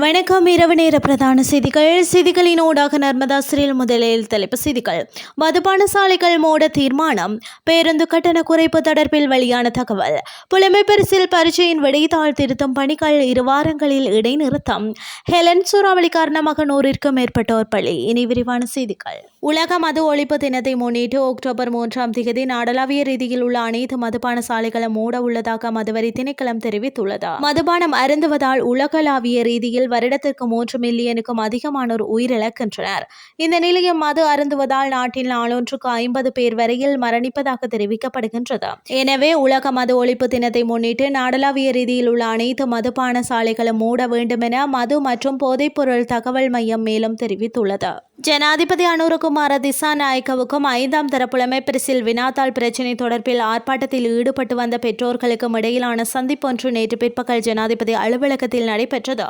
வணக்கம் இரவு நேர பிரதான செய்திகள். செய்திகளின் ஊடாக நர்மதா முதலில் தலைப்பு செய்திகள். மதுபான சாலைகள் மூட தீர்மானம். பேருந்து கட்டண குறைப்பு தொடர்பில் வெளியான தகவல். புலமை பரிசில் பரீட்சையின் விடைத்தாள் திருத்தும் பணிகள் இரு வாரங்களில் இடைநிறுத்தம். ஹெலன் சூறாவளி காரணமாக நூறிற்கும் மேற்பட்டோர் பலி. இனி விரிவான செய்திகள். உலக மது ஒழிப்பு தினத்தை முன்னிட்டு அக்டோபர் மூன்றாம் தேதி நாடளாவிய ரீதியில் உள்ள அனைத்து மதுபான சாலைகளும் மூட உள்ளதாக மதுவரி திணைக்களம் தெரிவித்துள்ளது. மதுபானம் அருந்துவதால் உலகளாவிய ரீதியில் வருடத்திற்கு மூன்று மில்லியனுக்கும் அதிகமானோர் உயிரிழக்கின்றனர். இந்த நிலையில் மது அருந்துவதால் நாட்டில் நாளொன்றுக்கு ஐம்பது பேர் வரையில் மரணிப்பதாக தெரிவிக்கப்படுகின்றது. எனவே உலக மது ஒழிப்பு தினத்தை முன்னிட்டு நாடளாவிய ரீதியில் உள்ள அனைத்து மதுபான சாலைகளும் மூட வேண்டும் என மது மற்றும் போதைப்பொருள் தகவல் மையம் மேலும் தெரிவித்துள்ளது. ஜனாதிபதி அனுரகுமார திசாநாயக்கவுக்கும் ஐந்தாம் தர புலமை வினாத்தாள் பிரச்சினை தொடர்பில் ஆர்ப்பாட்டத்தில் ஈடுபட்டு வந்த பெற்றோர்களுக்கும் இடையிலான சந்திப்பொன்று நேற்று பிற்பகல் ஜனாதிபதி அலுவலகத்தில் நடைபெற்றது.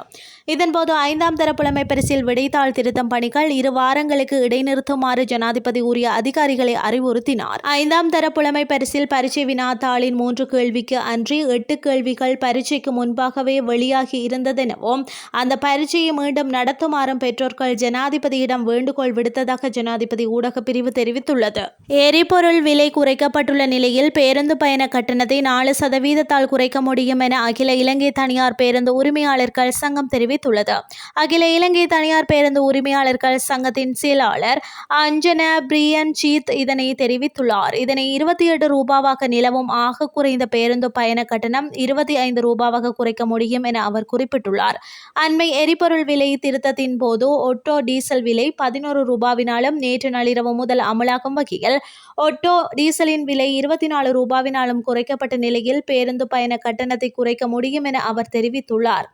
இதன்போது ஐந்தாம் தர புலமை விடைத்தாள் திருத்தம் பணிகள் இரு வாரங்களுக்கு இடைநிறுத்துமாறு ஜனாதிபதி உரிய அதிகாரிகளை அறிவுறுத்தினார். ஐந்தாம் தர புலமை பரிசில் பரீட்சை வினாத்தாளின் மூன்று கேள்விக்கு அன்றி எட்டு கேள்விகள் பரீட்சைக்கு முன்பாகவே வெளியாகி இருந்ததெனவும் அந்த பரீட்சையை மீண்டும் நடத்துமாறும் பெற்றோர்கள் ஜனாதிபதியிடம் வேண்டுகோள் விடுத்ததாக ஜனாதிபதி ஊடக பிரிவு தெரிவித்துள்ளது. எரிபொருள் விலை குறைக்கப்பட்டுள்ள நிலையில் பேருந்து பயண கட்டணத்தை நாலு சதவீதத்தால் குறைக்க முடியும் என அகில இலங்கை தனியார் பேருந்து உரிமையாளர்கள் சங்கம் தெரிவித்துள்ளது. அகில இலங்கை தனியார் பேருந்து உரிமையாளர்கள் சங்கத்தின் செயலாளர் அஞ்சன பிரியன் சீத் இதனை தெரிவித்துள்ளார். இதனை இருபத்தி எட்டு ரூபாவாக நிலவும் ஆக குறைந்த பேருந்து பயண கட்டணம் இருபத்தி ஐந்து ரூபாவாக குறைக்க முடியும் என அவர் குறிப்பிட்டுள்ளார். அண்மை எரிபொருள் விலை திருத்தத்தின் போது ஒட்டோ டீசல் விலை பதினோரு ரூபாவினாலும் நேற்று நள்ளிரவு முதல் அமலாகும் வகையில் ஒட்டோ டீசலின் விலை இருபத்தி நாலு ரூபாவினாலும் குறைக்கப்பட்ட நிலையில் பேருந்து பயண கட்டணத்தை குறைக்க முடியும் என அவர் தெரிவித்துள்ளார்.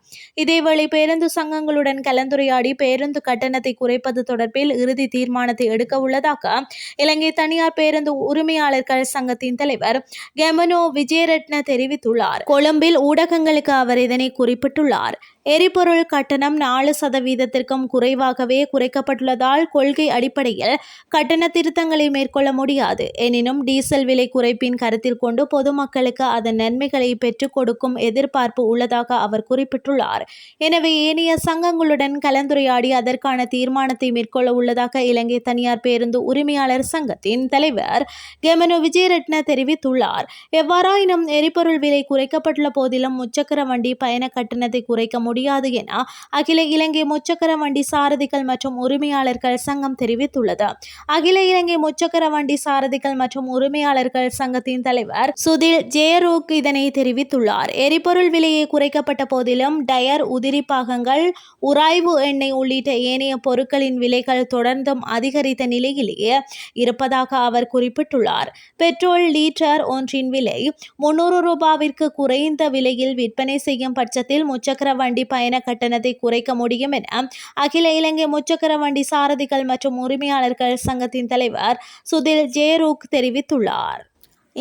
இதேவேளை பேருந்து சங்கங்களுடன் கலந்துரையாடி பேருந்து கட்டணத்தை குறைப்பது தொடர்பில் இறுதி தீர்மானத்தை எடுக்க உள்ளதாக இலங்கை தனியார் பேருந்து உரிமையாளர்கள் சங்கத்தின் தலைவர் கெமனோ விஜயரட்ன தெரிவித்துள்ளார். கொழும்பில் ஊடகங்களுக்கு அவர் இதனை குறிப்பிட்டுள்ளார். எரிபொருள் கட்டணம் நாலு சதவீதத்திற்கும் குறைவாகவே குறைக்கப்பட்டுள்ளதால் கொள்கை அடிப்படையில் கட்டண திருத்தங்களை மேற்கொள்ள முடியாது. எனினும் டீசல் விலை குறைப்பின் கருத்தில் கொண்டு பொதுமக்களுக்கு அதன் நன்மைகளை பெற்றுக் கொடுக்கும் எதிர்பார்ப்பு உள்ளதாக அவர் குறிப்பிட்டுள்ளார். எனவே ஏனைய சங்கங்களுடன் கலந்துரையாடி அதற்கான தீர்மானத்தை மேற்கொள்ள உள்ளதாக இலங்கை தனியார் பேருந்து உரிமையாளர் சங்கத்தின் தலைவர் கெமனு விஜயரட்ன தெரிவித்துள்ளார். எவ்வாறாயினும் எரிபொருள் விலை குறைக்கப்பட்டுள்ள போதிலும் முச்சக்கர வண்டி பயண கட்டணத்தை குறைக்க முடியாது என அகில இலங்கை முச்சக்கர வண்டி சாரதிகள் மற்றும் உரிமையாளர்கள் சங்கம் தெரிவித்துள்ளது. அகில இலங்கை முச்சக்கர வண்டி சாரதிகள் மற்றும் உரிமையாளர்கள் சங்கத்தின் தலைவர் சுதில் ஜெயரூக் இதனை தெரிவித்துள்ளார். எரிபொருள் விலையை குறைக்கப்பட்ட போதிலும் டயர் உதிரி பாகங்கள் உராய்வு எண்ணெய் உள்ளிட்ட ஏனைய பொருட்களின் விலைகள் தொடர்ந்தும் அதிகரித்த நிலையிலேயே இருப்பதாக அவர் குறிப்பிட்டுள்ளார். பெட்ரோல் லீட்டர் ஒன்றின் விலை முன்னூறு ரூபாவிற்கு குறைந்த விலையில் விற்பனை செய்யும் பட்சத்தில் முச்சக்கர வண்டி பயண கட்டணத்தை குறைக்க முடியும் என அகில இலங்கை முச்சக்கர வண்டி சாரதிகள் மற்றும் உரிமையாளர்கள் சங்கத்தின் தலைவர் சுதில் ஜேரூக் தெரிவித்துள்ளார்.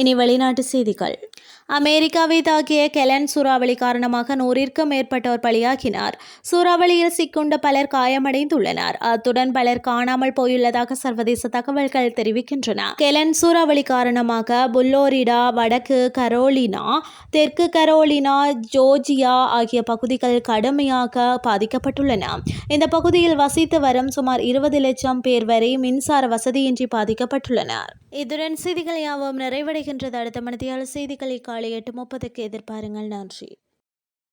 இனி வெளிநாட்டு செய்திகள். அமெரிக்காவை தாக்கிய கெலன் சூறாவளி காரணமாக நூறிற்கும் மேற்பட்டோர் பலியாகினார். சூறாவளியில் சிக்குண்ட பலர் காயமடைந்துள்ளனர். அத்துடன் பலர் காணாமல் போயுள்ளதாக சர்வதேச தகவல்கள் தெரிவிக்கின்றன. கெலன் சூறாவளி காரணமாக புல்லோரிடா வடக்கு கரோலினா தெற்கு கரோலினா ஜோர்ஜியா ஆகிய பகுதிகள் கடுமையாக பாதிக்கப்பட்டுள்ளன. இந்த பகுதியில் வசித்து வரும் சுமார் இருபது லட்சம் பேர் வரை மின்சார வசதியின்றி பாதிக்கப்பட்டுள்ளனர். இதுடன் செய்திகள் யாவும் நிறைவடை நிறைவடைகின்றது அடுத்த மனதியால் செய்திகளை காலை எட்டு முப்பதுக்கு எதிர்பாருங்கள். நன்றி.